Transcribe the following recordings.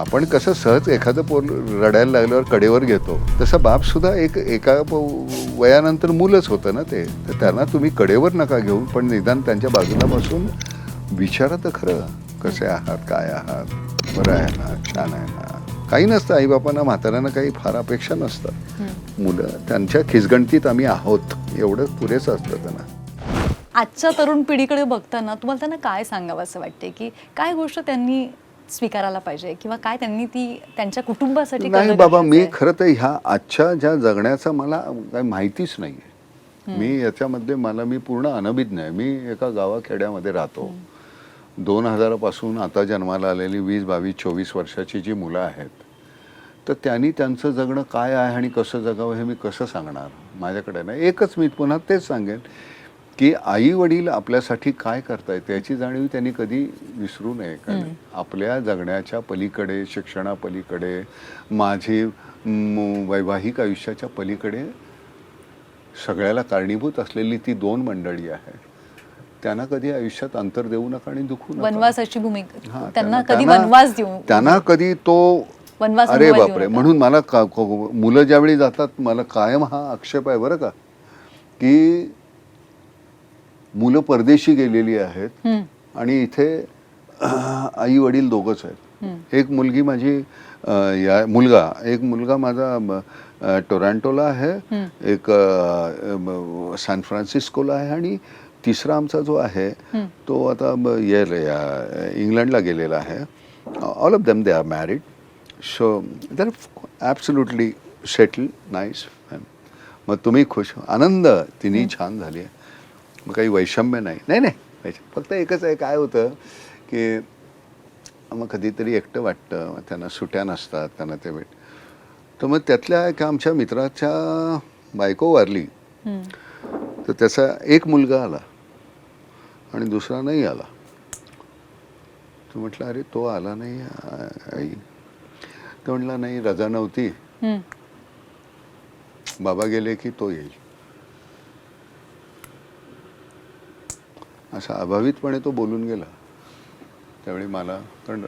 आपण कसं सहज एखादं पोर रडायला लागल्यावर कडेवर घेतो तसं बाप सुद्धा एक एका वयानंतर मुलंच होतं ना ते. तर त्यांना तुम्ही कडेवर नका घेऊ पण निदान त्यांच्या बाजूला बसून विचारा तर खरं कसे आहात काय आहात बरं आहे ना छान आहे ना. काही नसतं आईबापांना म्हाताऱ्यांना काही फार अपेक्षा नसतात. मुलं त्यांच्या खिसगणतीत आम्ही आहोत एवढंच पुरेसं असतं त्यांना. आजच्या तरुण पिढीकडे बघताना तुम्हाला त्यांना काय सांगावं असं वाटते की काय गोष्ट त्यांनी स्वीकारायला पाहिजे किंवा काय त्यांनी ती त्यांच्या कुटुंबासाठी नाही बाबा मी? खरं तर ह्या आजच्या ज्या जगण्याचा मला काही माहितीच नाही मी याच्यामध्ये मला मी पूर्ण अनभिज्ञ आहे. मी एका गावाखेड्यामध्ये राहतो. दोन हजारापासून आता जन्माला आलेली वीस बावीस चोवीस वर्षाची जी मुलं आहेत तर त्यांनी त्यांचं जगणं काय आहे आणि कसं जगावं हे मी कसं सांगणार? माझ्याकडे नाही. एकच मी पुन्हा तेच सांगेन. की आई वडील आपल्यासाठी काय करतायत याची जाणीव त्यांनी कधी विसरू नये. कारण आपल्या जगण्याच्या पलीकडे शिक्षणापलीकडे माझी वैवाहिक आयुष्याच्या पलीकडे सगळ्याला कारणीभूत असलेली ती दोन मंडळी आहे त्यांना कधी आयुष्यात अंतर देऊ नका आणि दुखू नका. वनवासाची भूमिका. त्यांना कधी त्यांना- वनवास देऊ त्यांना कधी तो वनवास अरे बापरे. म्हणून मला मुलं ज्यावेळी जातात मला कायम हा आक्षेप आहे बरं का की मुलं परदेशी गेलेली आहेत आणि इथे आई वडील दोघंच आहेत. एक मुलगी माझी या मुलगा एक मुलगा माझा टोरॅन्टोला आहे. एक सॅन फ्रान्सिस्कोला आहे आणि तिसरा आमचा जो आहे. तो आता येल या इंग्लंडला गेलेला आहे. All of them they are married so there absolutely settle nice मग तुम्ही खुश. आनंद तिन्ही छान झाली आहे. मग काही वैषम्य नाही. नाही नाही. वैषम्य. फक्त एकच आहे काय होतं की मग कधीतरी एकटं वाटतं. मग त्यांना सुट्या नसतात त्यांना ते भेट. तर मग त्यातल्या एका आमच्या मित्राच्या बायको वारली. तर त्याचा एक मुलगा आला आणि दुसरा नाही आला. तो म्हटलं अरे तो आला नाही आई. तो म्हटला नाही रजा नव्हती. बाबा गेले की तो येईल. असा अभावितपणे तो बोलून गेला. त्यावेळी मला कारण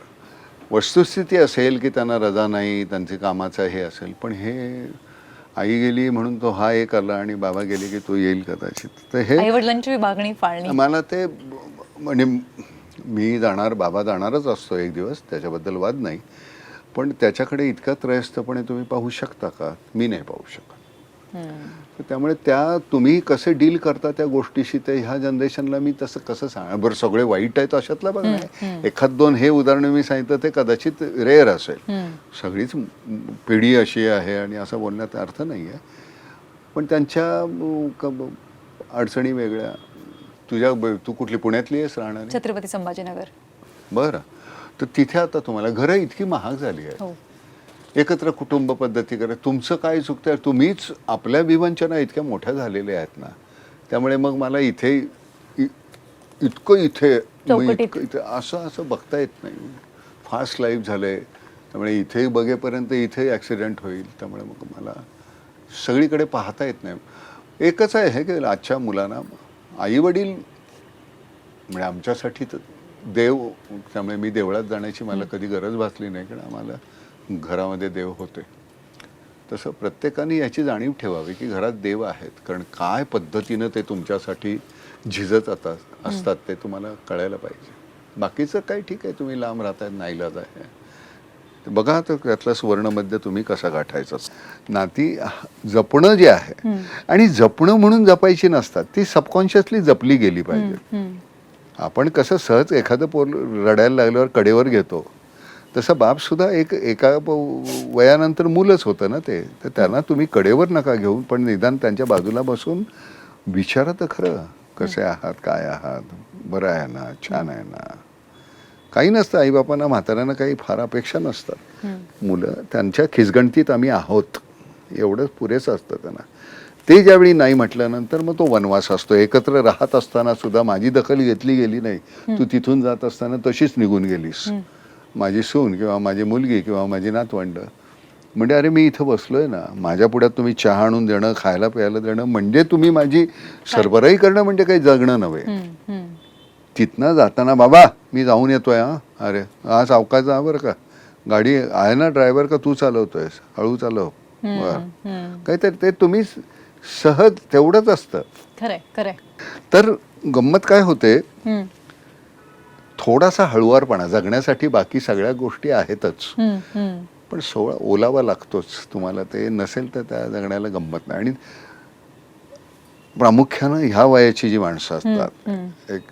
वस्तुस्थिती असेल की त्यांना रजा नाही त्यांचे कामाचं हे असेल पण हे आई गेली म्हणून तो हा एक आला आणि बाबा गेले की तो येईल कदाचित. तर हे वडिलांची फाळणी. मला ते म्हणजे मी जाणार बाबा जाणारच असतो एक दिवस त्याच्याबद्दल वाद नाही. पण त्याच्याकडे इतका त्रयस्थपणे तुम्ही पाहू शकता का? मी नाही पाहू शकत. त्यामुळे त्या तुम्ही कसे डील करता त्या गोष्टीशी ते ह्या जनरेशनला मी तसं कसं सांग बरं सगळे वाईट आहेत अशातलं बघ नाही. एखाद दोन हे उदाहरण मी सांगितलं ते कदाचित रेअर असेल. सगळीच पिढी अशी आहे आणि असं बोलण्यात अर्थ नाही आहे. पण त्यांच्या अडचणी वेगळ्या. तुझ्या तू कुठली पुण्यातली आहेस राहणारी? छत्रपती संभाजीनगर. बरं. तर तिथे आता तुम्हाला घरं इतकी महाग झाली आहे हो. एकत्र कुटुंब पद्धती करे. तुमचं काय चुकतं तुम्हीच आपल्या विवंचना इतक्या मोठ्या झालेल्या आहेत ना. त्यामुळे मग मला इथे इ- इतकं इथे मग चौकटीत. इतकं इथे असं असं बघता येत नाही. फास्ट लाईफ झालंय. त्यामुळे इथे बघेपर्यंत इथे ॲक्सिडेंट होईल. त्यामुळे मग मला सगळीकडे पाहता येत नाही. एकच आहे हे की आजच्या मुलांना आई वडील म्हणजे आमच्यासाठी तर देव त्यामुळे मी देवळात जाण्याची मला कधी गरज भासली नाही कारण आम्हाला घरामध्ये देव होते तसं प्रत्येकाने याची जाणीव ठेवावी की घरात देव आहेत. कारण काय पद्धतीनं ते तुमच्यासाठी झिजत आता असतात ते तुम्हाला कळायला पाहिजे. बाकीचं काय ठीक आहे तुम्ही लांब राहताय नाईलाज आहे बघा तर त्यातला सुवर्णमध्य तुम्ही कसा गाठायचा. नाती जपणं जे आहे आणि जपणं म्हणून जपायची नसतात ती सबकॉन्शियसली जपली गेली पाहिजे. आपण कसं सहज एखादं पोर रडायला लागल्यावर कडेवर घेतो तसं बाप सुद्धा एक एका वयानंतर मुलंच होतं ना ते. तर त्यांना तुम्ही कडेवर नका घेऊन पण निदान त्यांच्या बाजूला बसून विचारा तर खरं कसे आहात काय आहात बरं आहे ना छान आहे ना. काही नसतं आईबापांना म्हाताऱ्यांना काही फार अपेक्षा नसतात. मुलं त्यांच्या खिसगणतीत आम्ही आहोत. एवढंच पुरेसं असतं त्यांना. ते ज्यावेळी नाही म्हटल्यानंतर मग तो वनवास असतो. एकत्र राहत असताना सुद्धा माझी दखल घेतली गेली नाही. तू तिथून जात असताना तशीच निघून गेलीस. माझी सून किंवा माझी मुलगी किंवा माझी नातवंड. म्हणजे अरे मी इथं बसलोय ना माझ्या पुढ्यात तुम्ही चहा आणून देणं खायला प्यायला देणं म्हणजे तुम्ही माझी सरबराई करणं म्हणजे काही जगणं नव्हे. तिथनं जाताना बाबा मी जाऊन येतोय हा. अरे हा जा बरं का. गाडी आहे ना ड्रायव्हर का तू चालवतोयस? हळू चालव. बर. काहीतरी ते तुम्ही सहज तेवढंच असतं. तर गंमत काय होते. थोडासा हळुवारपणा जगण्यासाठी बाकी सगळ्या गोष्टी आहेतच. पण सोळा ओलावा लागतोच. तुम्हाला ते नसेल तर त्या जगण्याला गंमत नाही. आणि प्रामुख्यानं ह्या वयाची जी माणसं असतात. एक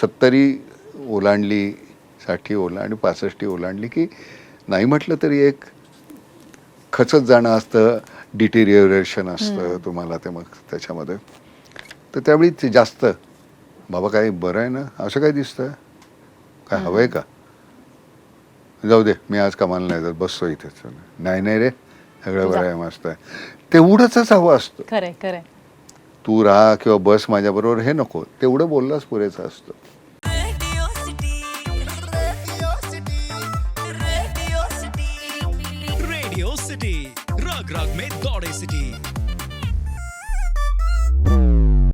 सत्तरी ओलांडली साठी ओला आणि पासष्टी ओलांडली की नाही म्हटलं तरी एक खचत जाणं असतं डिटेरिअरेशन असतं तुम्हाला ते मग त्याच्यामध्ये. तर त्यावेळी ते जास्त बाबा काय बरं आहे ना? असं काय दिसतं काय हवंय का? जाऊ दे मी आज कामाला नाही जात बसतो इथे. चल नाही नाही रे सगळं बरं आहे मस्त आहे. तेवढंच हवं असतं. खरंय खरंय. तू राहा किंवा बस माझ्याबरोबर हे नको. तेवढं बोललाच पुरेसं असतं. Radio City. Radio City. Radio City. Radio city रग रग में दौड़े सिटी.